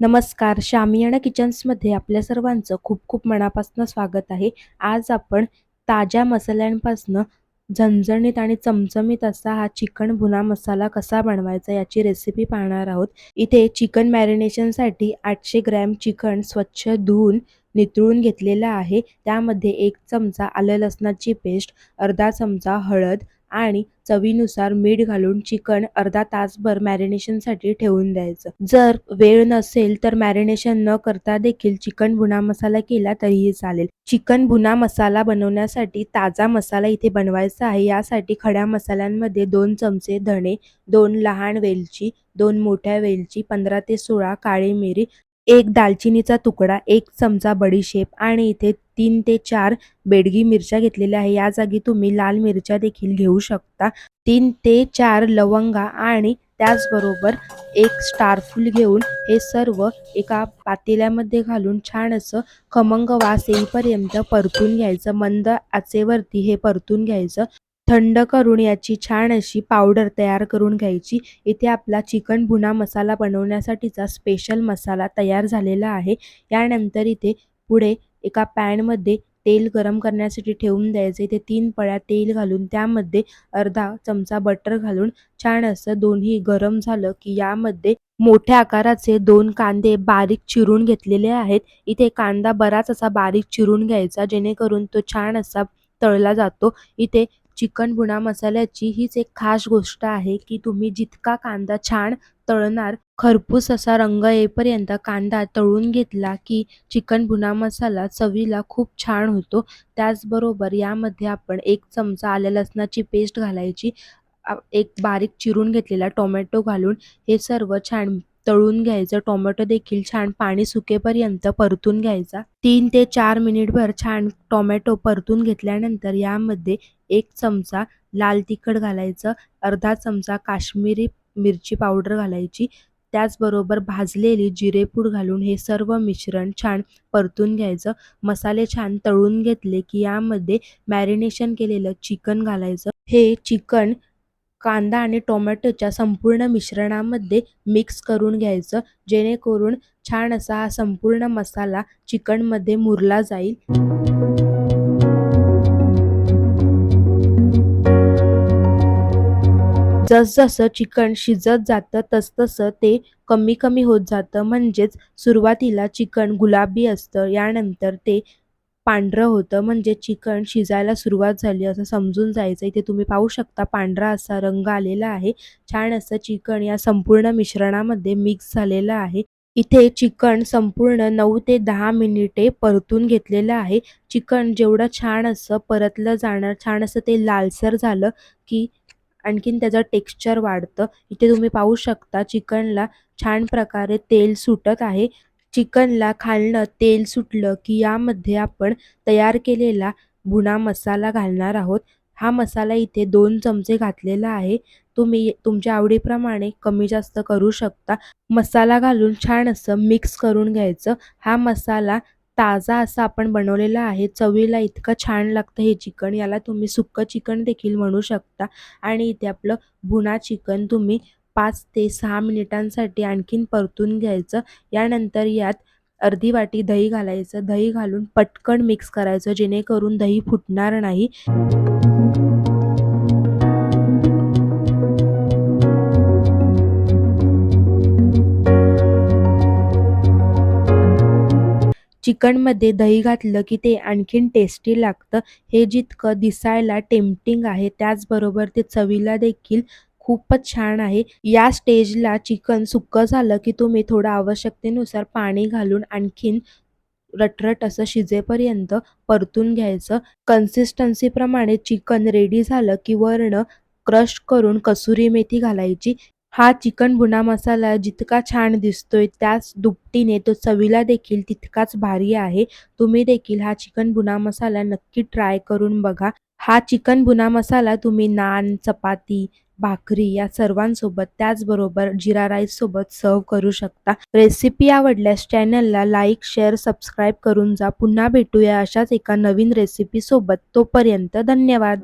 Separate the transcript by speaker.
Speaker 1: नमस्कार शामियाना किचन्समध्ये आपल्या सर्वांचं खूप खूप मनापासून स्वागत आहे. आज आपण ताज्या मसाल्यांपासनं झणझणीत आणि चमचमीत असा हा चिकन भुना मसाला कसा बनवायचा याची रेसिपी पाहणार आहोत. इथे चिकन मॅरिनेशनसाठी आठशे ग्रॅम चिकन स्वच्छ धुवून नितळून घेतलेलं आहे. त्यामध्ये एक चमचा आलं लसणाची पेस्ट अर्धा चमचा हळद आणि चवीनुसार मीठ घालून चिकन अर्धा तासभर मॅरिनेशनसाठी ठेवून द्यायचं. जर वेळ नसेल तर मॅरिनेशन न करता देखील चिकन भुना मसाला केला तरीही चालेल. चिकन भुना मसाला बनवण्यासाठी ताजा मसाला इथे बनवायचा आहे. यासाठी खड्या मसाल्यांमध्ये दोन चमचे धणे दोन लहान वेलची दोन मोठ्या वेलची पंधरा ते सोळा काळी मिरी एक दालचिनीचा तुकडा एक चमचा बडीशेप आणि इथे तीन ते चार बेडगी मिरच्या घेतलेल्या आहे. या जागी तुम्ही लाल मिरच्या देखील घेऊ शकता. तीन ते चार लवंगा आणि त्याचबरोबर एक स्टारफूल घेऊन हे सर्व एका पातेल्यामध्ये घालून छान असं खमंग वास येईपर्यंत परतून घ्यायचं. मंद आचेवरती हे परतून घ्यायचं. थंड करून याची छान अशी पावडर तयार करून घ्यायची. इथे आपला चिकन भुना मसाला बनवण्यासाठीचा स्पेशल मसाला तयार झालेला आहे. यानंतर इथे पुढे एका पॅनमध्ये तेल गरम करण्यासाठी ठेवून द्यायचे. इथे तीन पळ्या तेल घालून त्यामध्ये अर्धा चमचा बटर घालून छान असं दोन्ही गरम झालं की यामध्ये मोठ्या आकाराचे दोन कांदे बारीक चिरून घेतलेले आहेत. इथे कांदा बराच असा बारीक चिरून घ्यायचा जेणेकरून तो छान असा तळला जातो. इथे चिकन भुना मसाल्याची हीच एक खास गोष्ट आहे की तुम्ही जितका कांदा छान तळणार खरपूस असा रंग येईपर्यंत कांदा तळून घेतला की चिकन भुना मसाला चवीला खूप छान होतो. त्याचबरोबर यामध्ये आपण एक चमचा आल्या लसणाची पेस्ट घालायची एक बारीक चिरून घेतलेला टोमॅटो घालून हे सर्व छान तळून घ्यायचं. टोमॅटो देखील छान पाणी सुकेपर्यंत परतून घ्यायचा. तीन ते चार मिनिटभर छान टोमॅटो परतून घेतल्यानंतर यामध्ये एक चमचा लाल तिखट घालायचं. अर्धा चमचा काश्मीरी मिरची पावडर घालायची. त्याचबरोबर भाजलेली जिरेपूड घालून हे सर्व मिश्रण छान परतून घ्यायचं. मसाले छान तळून घेतले की यामध्ये मॅरिनेशन केलेलं चिकन घालायचं. हे चिकन कांदा आणि टोमॅटोच्या संपूर्ण मिश्रणामध्ये मिक्स करून घ्यायचं. जेणेकरून छान असा हा संपूर्ण मसाला चिकनमध्ये मुरला जाईल. जसजसं चिकन शिजत जातं तसतसं ते कमी कमी होत जातं. म्हणजेच सुरुवातीला चिकन गुलाबी असतं. यानंतर ते पांढरं होतं. म्हणजे चिकन शिजायला सुरुवात झाली. असं समजून जायचं. इथे तुम्ही पाहू शकता पांढरा असा रंग आलेला आहे. छान असं चिकन या संपूर्ण मिश्रणामध्ये मिक्स झालेलं आहे. इथे चिकन संपूर्ण नऊ ते दहा मिनिटे परतून घेतलेलं आहे. चिकन जेवढं छान असं परतलं जाणार छान असं ते लालसर झालं की आणखीन त्याचं टेक्स्चर वाढतं. इथे तुम्ही पाहू शकता चिकनला छान प्रकारे तेल सुटत आहे. चिकनला खालनं तेल सुटलं की यामध्ये आपण तयार केलेला भुना मसाला घालणार आहोत. हा मसाला इथे दोन चमचे घातलेला आहे. तुम्ही तुमच्या आवडीप्रमाणे कमी जास्त करू शकता. मसाला घालून छान असं मिक्स करून घ्यायचं. हा मसाला ताजा असा आपण बनवलेला आहे. चवीला इतकं छान लागतं हे चिकन. याला तुम्ही सुक्कं चिकन देखील म्हणू शकता. आणि इथे आपलं भुना चिकन तुम्ही पाच ते सहा मिनिटांसाठी आणखीन परतून घ्यायचं. यानंतर यात अर्धी वाटी दही घालायचं. दही घालून पटकन मिक्स करायचं जेणेकरून दही फुटणार नाही. चिकनमध्ये दही घातलं की ते आणखीन टेस्टी लागतं. हे जितकं दिसायला टेम्पटिंग आहे त्याचबरोबर ते चवीला देखील खूपच छान आहे. या स्टेजला चिकन सुक्कं झालं की तुम्ही थोडं आवश्यकतेनुसार पाणी घालून आणखीन रटरट असं शिजेपर्यंत परतून घ्यायचं. कन्सिस्टन्सीप्रमाणे चिकन रेडी झालं की वर्ण क्रश करून कसुरी मेथी घालायची. हा चिकन भुना मसाला जितका छान दिसतोय त्याच दुपटीने तो चवीला देखील तितकाच भारी आहे. तुम्ही देखील हा चिकन भुना मसाला नक्की ट्राय करून बघा. हा चिकन भुना मसाला तुम्ही नान चपाती भाकरी या सर्वांसोबत त्याचबरोबर जिरा राईस सोबत सर्व करू शकता. रेसिपी आवडल्यास चॅनलला लाईक शेअर सबस्क्राईब करून जा. पुन्हा भेटूया अशाच एका नवीन रेसिपी सोबत. तोपर्यंत धन्यवाद.